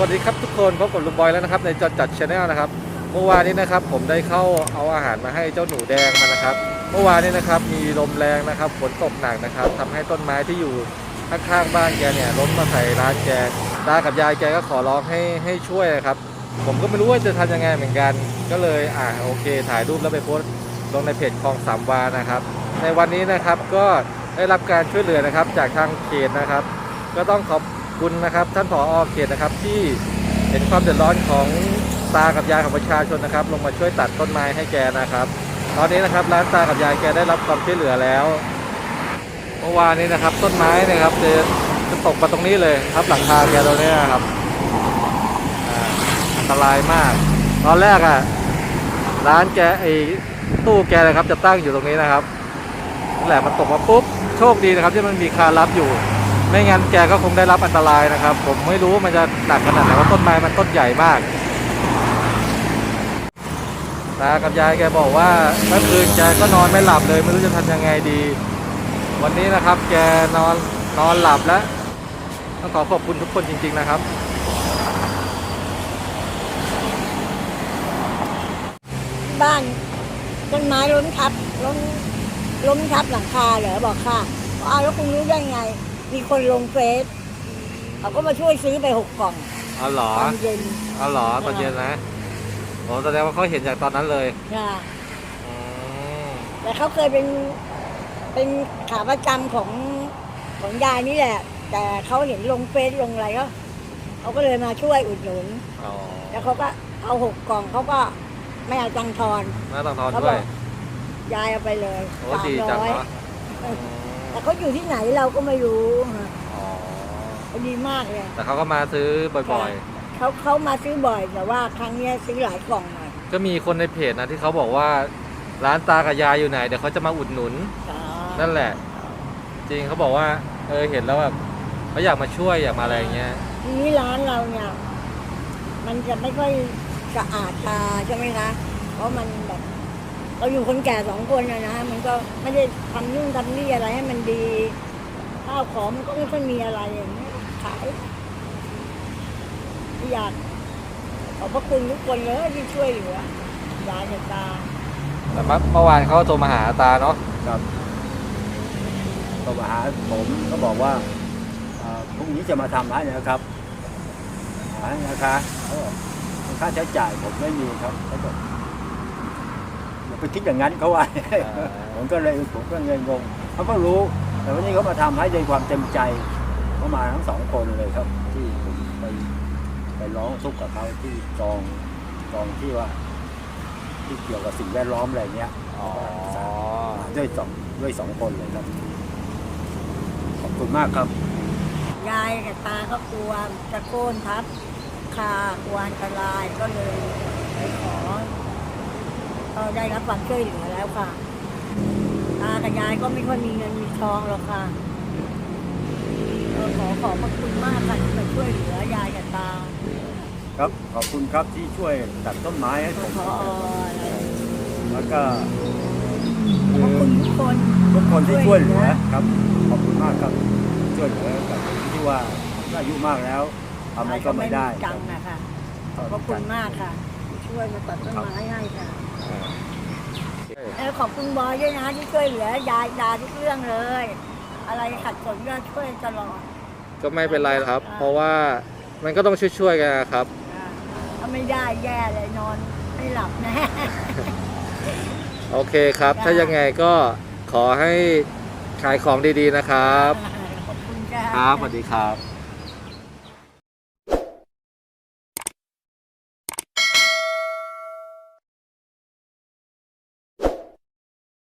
วัสดีครับทุกคนพบกับลุงบอยแล้วนะครับในจอจัดชาแนลนะครับเมื่อวานนี้นะครับผมได้เข้าเอาอาหารมาให้เจ้าหนูแดงมานะครับ เมื่อวานนี้นะครับมีลมแรงนะครับฝนตกหนักนะครับทำให้ต้นไม้ที่อยู่ข้างๆบ้านแกเนี่ยล้มมาใส่ร้านแกตากับยายแกก็ขอร้องให้ให้ช่วยครับ ผมก็ไม่รู้ว่าจะทำยังไงเหมือนกัน ก็เลยอ่าโอเค ถ่ายรูปแล้วไปโพสต์ลงในเพจคลองสามวานะครับ ในวันนี้นะครับก็ได้รับการช่วยเหลือนะครับจากทางเขตนะครับ ก็ต้องขอบ คุณนะครับท่านผอเขตนะครับที่เห็นความเดือดร้อนของตากับยายของประชาชนนะครับ ลงมาช่วยตัดต้นไม้ให้แกนะครับ ตอนนี้นะครับร้านตากับยายแกได้รับความช่วยเหลือแล้วเมื่อวานนี้นะครับ ต้นไม้นะครับจะจะตกมาตรงนี้เลยครับหลังคาแกตรงนี้นะครับอ่าอันตรายมาก ตอนแรกอะร้านแกไอ้ตู้แกนะครับจะตั้งอยู่ตรงนี้นะครับแหละมันตกมาปุ๊บโชคดีนะครับที่มันมีคารับอยู่ ไม่งั้นแกก็คงได้รับอันตรายนะครับ ผมไม่รู้มันจะหนักขนาดไหนว่าต้นไม้มันต้นใหญ่มากตากับยายแกบอกว่าเมื่อคืนแกก็นอนไม่หลับเลยไม่รู้จะทำยังไงดี วันนี้นะครับแกนอนนอนหลับแล้วต้องขอขอบคุณทุกคนจริง ๆนะครับ บ้านต้นไม้ล้มทับล้มล้มทับหลังคาเหรอบอกค่ะอ้าวแล้วคุณรู้ได้ไง มีคนลงเฟซเขาก็มาช่วยซื้อไปหกกล่องอ๋อเหรอตอนเย็นอ๋อเหรอตอนเย็นนะโอ้แสดงว่าเขาเห็นจากตอนนั้นเลยค่ะอืมแต่เขาเคยเป็น เป็นขาประจำของของยายนี่แหละ แต่เขาเห็นลงเฟซลงอะไรก็เขาก็เลยมาช่วยอุดหนุน อ๋อแล้วเขาก็เอาหกกล่องเขาก็ไม่เอาตังค์ทอน น่าต้องทอนเขาด้บวอย กยายเอาไปเลยโอ้สามดีจังร้อยเนาะอืม แต่เขาอยู่ที่ไหนเราก็ไม่รู้ฮะอ๋อเขาดีมากเลย แต่เขาก็มาซื้อบ่อยเขาเขามาซื้อบ่อยแต่ว่าครั้งเนี้ยซื้อหลายกล่องหน่อยๆก็มีคนในเพจนะที่เขาบอกว่าร้านตากับยายอยู่ไหนเดี๋ยวเขาจะมาอุดหนุน นั่นแหละ จริงเขาบอกว่า เออเห็นแล้วแบบเขาอยากมาช่วยอยากมาอะไรอย่างเงี้ยทีนี้ร้านเราเนี่ย มันจะไม่ค่อยสะอาดตาใช่ไหมคะเพราะมันแบบ เราอยู่คนแก่สองคนนะนะมันก็ไม่ได้ทำนู่นทำนี่อะไรให้มันดีข้าวของมันก็ไม่ค่อยมีอะไรอย่างเงี้ยขายอยากขอบพระคุณทุกคนเลยที่ช่วยเหลือยายกับตาแต่เมื่อเมื่อวานเขาโทรมาหาตาเนาะครับก็มาหาผมก็บอกว่าอ่าพรุ่งนี้จะมาทำให้นะครับหาให้นะคะเขาบอกค่าใช้จ่ายผมไม่มีครับเขาบอกอย่า ไปคิดอย่างนั้นเขาว่าผมก็เลยผมก็เลยงงเขาก็รู้ แต่วันนี้เขามาทำให้ด้วยความเต็มใจเขามาทั้งสองคนเลยครับ ที่ผมไปไปร้องทุกข์กับเขาที่กองกองที่ว่า ที่เกี่ยวกับสิ่งแวดล้อมอะไรเงี้ยอ๋อมาด้วยสองด้วยสองคนเลยครับ ขอบคุณมากครับยายกับตาก็กลัวจะโค่นทับคากลัวอันตรายก็เลยไปขอ ก็ได้รับความช่วยเหลือแล้วค่ะ ตากับยายก็ไม่ค่อยมีเงินมีทองหรอกค่ะก็ขอขอบพระคุณมากค่ะที่มาช่วยเหลือยายกับตาครับขอบคุณครับที่ช่วยตัดต้นไม้ให้ผมขออะไรแล้วก็ขอบพระคุณทุกคนทุกคนที่ช่วยเหลือครับ ขอบคุณมากครับช่วยเหลือกับผมที่ว่าอายุมากแล้วทำอะไรก็ไม่ได้จังนะคะขอบพระคุณมากค่ะที่ช่วยมาตัดต้นไม้ให้ค่ะเออ ขอบคุณบอยด้วยนะที่ช่วยเหลือยายดาทุกเรื่องเลย อะไรขัดสนก็ช่วยตลอดก็ไม่เป็นไรครับ เพราะว่ามันก็ต้องช่วยๆกันนะครับ อ่าถ้าไม่ได้แย่เลยนอนไม่หลับแน่ โอเคครับ ถ้ายังไงก็ขอให้ขายของดีๆนะครับ ขอบคุณค่ะ ครับสวัสดีครับ